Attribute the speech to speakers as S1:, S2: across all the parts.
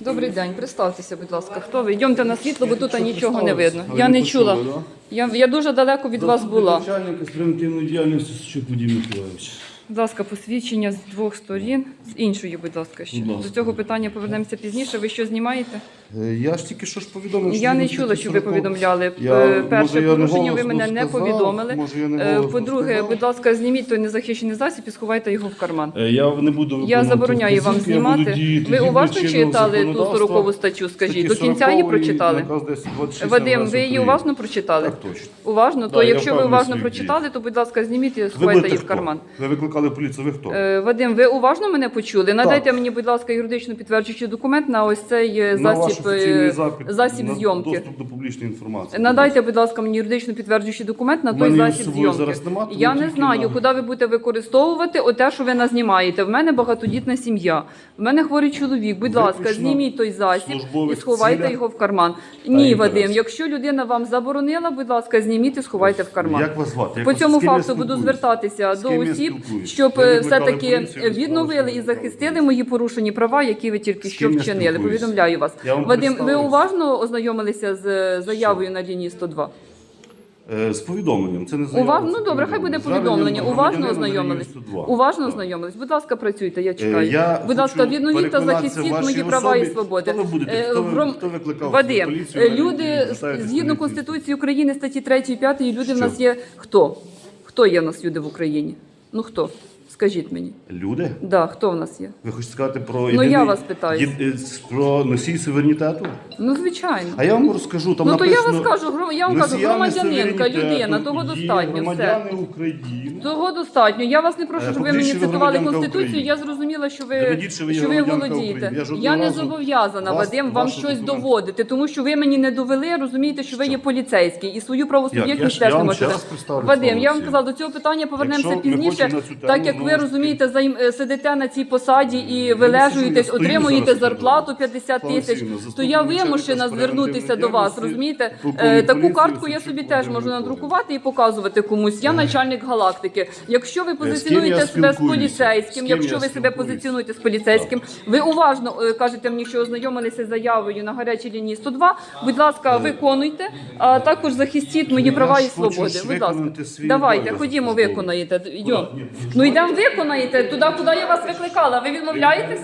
S1: Добрий день, представтеся, будь ласка. Хто ви? Йдемте на світло, бо тут нічого не видно. Я не чула. Я, я дуже далеко від вас була.
S2: Начальника з превентивної діяльності Сучук Вадим Миколаївич.
S1: Будь ласка, посвідчення з двох сторін, з іншої, будь ласка, ще.
S2: Будь ласка.
S1: До цього питання повернемося пізніше. Ви що знімаєте?
S2: Е, Я ж тільки що ж повідомив, що
S1: Я не чула, що ви
S2: 40
S1: повідомляли.
S2: Я-
S1: Е, Перше
S2: може, я
S1: порушення, ви
S2: голосно
S1: мене не
S2: сказав,
S1: повідомили.
S2: може, я не
S1: Е, По-друге,
S2: сказав.
S1: будь ласка, зніміть той незахищений засіб і сховайте його в карман.
S2: Е, Я не буду
S1: Я
S2: виконувати
S1: забороняю вам
S2: вказівки, я буду
S1: знімати.
S2: діяти
S1: Ви
S2: згідно
S1: уважно
S2: чинного
S1: читали ту
S2: законодавства.
S1: 40 статтю, скажіть?
S2: Статті
S1: До кінця її
S2: 40
S1: прочитали?
S2: наказ 1026
S1: Вадим, ви її уважно прочитали?
S2: Так точно.
S1: Уважно,
S2: Да,
S1: то
S2: я
S1: якщо ви
S2: впевнений
S1: уважно
S2: своїх
S1: прочитали, то будь ласка, зніміть і сховайте її в карман.
S2: Ви викликали поліцію, ви хто?
S1: Е, Вадим, ви уважно мене почули? Надайте мені, будь ласка, юридично підтверджуючий документ на ось цей е,
S2: На ваш
S1: засіб, е,
S2: запит
S1: засіб
S2: на
S1: зйомки.
S2: Доступ до публічної інформації.
S1: Надайте, будь ласка, мені юридично підтверджуючий документ на той
S2: мене
S1: засіб
S2: з собою
S1: зйомки.
S2: зараз нема, тому
S1: Я не
S2: тільки
S1: знаю,
S2: на-
S1: куди ви будете використовувати оте, що ви назнімаєте. В мене багатодітна сім'я. В мене хворий чоловік. Будь ласка,
S2: Виключно
S1: зніміть той засіб і
S2: службових
S1: сховайте
S2: цілях
S1: його в карман. Ні. Вадим, якщо людина вам заборонила, будь ласка, зніміть і сховайте в карман.
S2: Як вас звати? Як
S1: По цьому факту буду звертатися до осіб, щоб все-таки відновили і захистили мої порушені права, які ви тільки що вчинили. Повідомляю вас. Вадим, ви уважно ознайомилися з е, заявою на лінії 102?
S2: Е, З повідомленням. Це не заява. Це
S1: ну добре, хай буде
S2: Звернення
S1: повідомлення.
S2: до
S1: Уважно
S2: громадянина
S1: ознайомились.
S2: на 102.
S1: Уважно
S2: Так.
S1: ознайомились. Будь ласка, працюйте, я
S2: Е,
S1: чекаю.
S2: я
S1: Будь ласка,
S2: хочу
S1: відновіть та
S2: переконатися
S1: захистіть
S2: в вашій
S1: мої права і
S2: особі.
S1: свободи.
S2: Хто ви будете?
S1: Е,
S2: Хто ви-
S1: гром-
S2: хто викликав
S1: Вадим,
S2: поліцію
S1: е, люди? Згідно. Конституції України статті 3 і 5 люди в
S2: Що?
S1: нас є хто? Хто є в нас люди в Україні? Ну хто? Скажіть мені.
S2: Люди?
S1: Да, хто в нас є?
S2: Ви хочете сказати про
S1: Ну,
S2: єдиний-
S1: я вас питаю.
S2: є- е, про носій суверенітету?
S1: Ну, звичайно.
S2: А я вам розкажу, там
S1: Ну то я
S2: написано...
S1: вас кажу, гром- я вам кажу,
S2: «Носіями
S1: громадянинка,
S2: суверенітету
S1: людина, того
S2: є
S1: достатньо. Все.
S2: громадяни України.
S1: Того достатньо. Я вас не прошу,
S2: Е,
S1: щоб ви мені
S2: ви
S1: цитували
S2: громадянка
S1: Конституцію.
S2: України.
S1: Я зрозуміла, що ви,
S2: Доведіть, що ви є
S1: що ви
S2: громадянка
S1: володієте.
S2: України. Я жодного
S1: Я не
S2: разу
S1: зобов'язана,
S2: вас-
S1: Вадим, вам
S2: ваші
S1: щось
S2: документи.
S1: доводити, тому що ви мені не довели, розумієте, що ви є поліцейський і свою
S2: Як? Я
S1: правосуб'єктність
S2: ж-
S1: теж не
S2: вам
S1: можете.
S2: раз представлю
S1: Вадим, я вам казала, до цього питання повернемося
S2: Якщо ми
S1: пізніше,
S2: на цю тему,
S1: так як ви
S2: таки-
S1: розумієте, займ- е, сидите на цій посаді і вилежуєтесь, отримуєте зарплату 50 тисяч, то я вимушена звернутися до вас. Розумієте, Е, таку картку я собі теж можу надрукувати і показувати комусь. Я начальник галактики. Якщо ви
S2: Е,
S1: позиціонуєте себе з поліцейським, якщо ви себе позиціонуєте з поліцейським, ви уважно е, кажете мені, що ознайомилися з заявою на гарячій лінії 102. Будь ласка, виконуйте, а також захистіть мої
S2: Е.
S1: Права і свободи. Будь ласка, давайте, ходімо, виконаєте. Йдемо. Ну йдемо виконаєте туди, куди я вас викликала. Ви відмовляєтесь?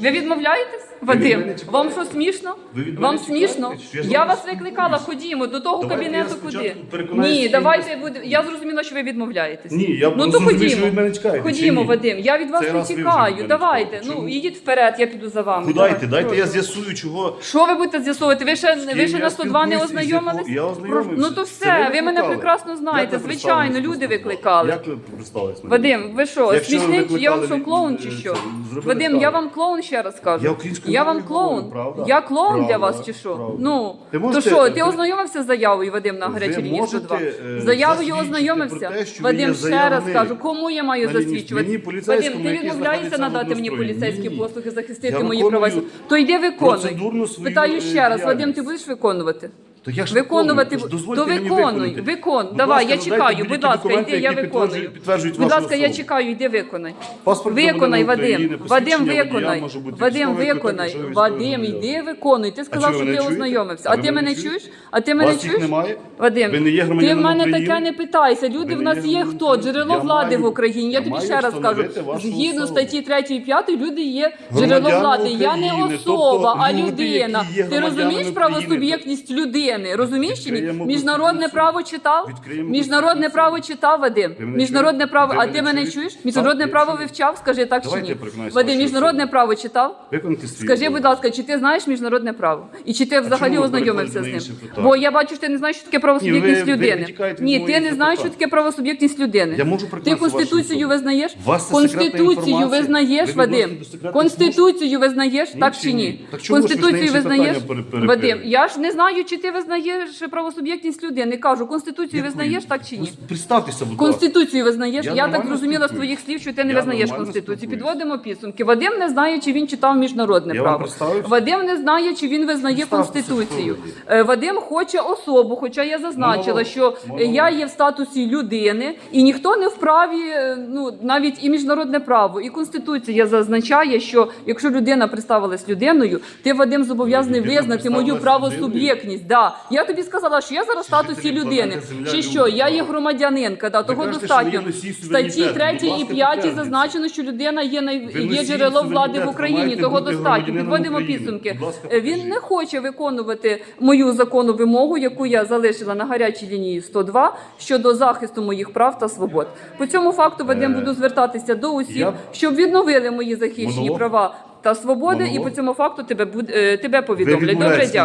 S1: Ви відмовляєтесь? Вадим, вам що смішно?
S2: Ви від
S1: Вам смішно?
S2: Я
S1: вас викликала, ходімо до того
S2: Давайте
S1: кабінету, куди?
S2: переконаюсь,
S1: Ні, давайте буде. Я зрозуміла, що ви відмовляєтесь.
S2: Ні, я
S1: ну то
S2: зрозумів,
S1: ходімо.
S2: ви від мене чекаєте, чи
S1: Ходімо,
S2: ні?
S1: Вадим. Я від вас
S2: Цей
S1: не
S2: раз ви вже від
S1: тікаю.
S2: мене
S1: Давайте. Ну
S2: Чому?
S1: ідіть вперед, я піду за вами.
S2: Куди
S1: Давайте.
S2: Дайте я з'ясую, чого.
S1: Що ви будете з'ясовувати? Ви ще, ви ще
S2: я
S1: на 102 не
S2: спілкуюсь
S1: ознайомились?
S2: я ознайомився.
S1: Ну то
S2: Це
S1: все, ви мене
S2: викликали?
S1: прекрасно знаєте.
S2: Як ви
S1: Звичайно,
S2: представились
S1: люди
S2: на 102?
S1: викликали.
S2: Як ви представились?
S1: Вадим, ви що,
S2: Якщо ви
S1: смішний? чи Я вам
S2: викликали,
S1: що клоун
S2: е,
S1: чи
S2: це,
S1: що?
S2: зробили
S1: Вадим,
S2: так.
S1: я вам клоун ще раз кажу.
S2: Я українською
S1: Я вам
S2: мовою говорю,
S1: клоун.
S2: правда?
S1: Я клоун для
S2: Правда,
S1: вас чи що?
S2: правда.
S1: Ну
S2: Ти
S1: то що, ти
S2: ви-
S1: ознайомився з заявою Вадим на гарячій лінії
S2: можете,
S1: 102?
S2: е,
S1: З заявою
S2: засвідчити
S1: ознайомився.
S2: про те, що ви
S1: Вадим ще раз
S2: заявник
S1: кажу, кому я маю
S2: на лінії-
S1: засвідчувати?
S2: мені, поліцейському,
S1: Вадим, ти
S2: який
S1: відмовляєшся
S2: знаходиться
S1: надати
S2: в
S1: мені поліцейські
S2: Ні.
S1: послуги, захистити
S2: Я
S1: мої
S2: виконую
S1: права? То йди виконуй.
S2: процедурну свою,
S1: Питаю
S2: е,
S1: ще раз, Вадим, ти
S2: діяльність.
S1: будеш виконувати?
S2: То я ж
S1: Виконувати,
S2: виконую,
S1: то
S2: дозвольте мені
S1: виконуй,
S2: виконати.
S1: викон.
S2: Будь
S1: Давай,
S2: ласка,
S1: я
S2: надайте
S1: чекаю,
S2: мені
S1: будь
S2: ті
S1: ласка,
S2: документи,
S1: йди, я
S2: які
S1: виконую.
S2: підтверджують- підтверджують
S1: Будь
S2: вашу
S1: ласка, я
S2: особу.
S1: чекаю, йди виконай.
S2: Паспорт
S1: Виконай,
S2: громадянина
S1: Вадим.
S2: України,
S1: Вадим,
S2: посвідчення
S1: виконай.
S2: водія може бути.
S1: Вадим, виконай. Вадим,
S2: військовий
S1: йди виконуй. Ти сказав, що
S2: ви
S1: ти
S2: чуєте?
S1: ознайомився.
S2: А
S1: А
S2: ви
S1: ти
S2: мене
S1: мене чуєш? А ти мене
S2: Вас їх
S1: чуєш?
S2: немає?
S1: Вадим,
S2: Ви не є
S1: ти в
S2: громадянином
S1: мене
S2: України?
S1: таке не питайся. Люди
S2: Ви
S1: в
S2: не
S1: нас
S2: є
S1: є
S2: громадянином
S1: хто?
S2: України?
S1: Джерело
S2: Я
S1: влади
S2: маю-
S1: в Україні. Я
S2: я
S1: тобі
S2: маю
S1: ще раз кажу.
S2: встановити вашу
S1: Згідно
S2: особу.
S1: статті 3 і 5 люди є джерело влади. Я не
S2: України,
S1: особа,
S2: тобто
S1: а
S2: люди,
S1: людина.
S2: які є
S1: Ти
S2: громадянами
S1: розумієш
S2: України,
S1: правосуб'єктність людини? Розумієш чи ні?
S2: Відкриємо
S1: Міжнародне
S2: Конституцію.
S1: право читав?
S2: Відкриємо
S1: Міжнародне
S2: Конституцію.
S1: право читав, Вадим?
S2: Мене
S1: Міжнародне право, а ти мене чуєш?
S2: Так,
S1: Міжнародне
S2: я
S1: право
S2: чую.
S1: вивчав? Скажи так чи
S2: Давайте
S1: ні?
S2: я
S1: Вадим, міжнародне право читав?
S2: Виконати свій
S1: Скажи, будь ласка, чи ти знаєш міжнародне право? І чи ти взагалі
S2: чому ви
S1: ознайомився з
S2: переходите
S1: ним?
S2: інше питання?
S1: Бо я бачу, що ти не знаєш, що таке правосуб'єктність
S2: ви- ви
S1: людини.
S2: відтікаєте від
S1: Ні,
S2: моїх
S1: ти не знаєш, що
S2: запитань.
S1: таке правосуб'єктність людини.
S2: Я можу
S1: Ти конституцію визнаєш?
S2: У вас це секретна
S1: Конституцію
S2: інформація.
S1: визнаєш,
S2: Ви
S1: Вадим?
S2: відносите до секретних
S1: Конституцію визнаєш, так
S2: чи
S1: чи
S2: ні?
S1: ні?
S2: Так чому ж ви ж на
S1: Конституцію визнаєш?
S2: питання пере- пере-
S1: Вадим,
S2: пере-
S1: я ж не знаю, чи ти визнаєш правосуб'єктність людини. Кажу, конституцію визнаєш так чи ні?
S2: Представтеся, будь ласка.
S1: Конституцію визнаєш.
S2: Я
S1: Я, так
S2: нормально
S1: зрозуміла з
S2: спілкуюсь.
S1: твоїх слів, що ти не
S2: Я
S1: визнаєш
S2: нормально
S1: конституцію.
S2: спілкуюсь.
S1: Підводимо підсумки. Вадим не знає, чи він читав міжнародне
S2: Я вам
S1: право.
S2: представився.
S1: Вадим не знає, чи він визнає
S2: Представтеся,
S1: конституцію.
S2: хто ви
S1: Е, Вадим хоче особу, хоча я зазначила,
S2: Монолог.
S1: що
S2: Монолог.
S1: я є в статусі людини, і ніхто не вправі, е, ну навіть і міжнародне право, і конституція зазначає, що якщо людина представилась людиною, ти Вадим зобов'язаний
S2: Людина
S1: визнати мою
S2: представилась
S1: правосуб'єктність. Да. Я тобі сказала, що я зараз в статусі
S2: жителі
S1: людини.
S2: планети Земля
S1: Чи
S2: люди,
S1: що? Я є
S2: так.
S1: громадянинка, да, того
S2: кажете,
S1: достатньо.
S2: ви носій
S1: В статті
S2: суверенітету.
S1: 3
S2: Будь
S1: і
S2: ласка,
S1: 5
S2: підтвердіть.
S1: зазначено, що людина є най...
S2: Ви
S1: є
S2: носій
S1: джерелом влади в
S2: суверенітету,
S1: Україні.
S2: маєте
S1: Того
S2: бути
S1: достатньо.
S2: громадянином
S1: Підводимо
S2: України.
S1: підсумки.
S2: Будь ласка,
S1: Е, Він не хоче виконувати мою законну вимогу, яку я залишила на гарячій лінії 102 щодо захисту моїх прав та свобод. По цьому факту Вадим
S2: Е,
S1: буду звертатися до усіх,
S2: я-
S1: щоб відновили мої захищені
S2: Монолог?
S1: права та свободи, і
S2: Монолог?
S1: по цьому факту тебе буд- е, тебе повідомлять. Добре,
S2: відмовляєтесь
S1: дякую.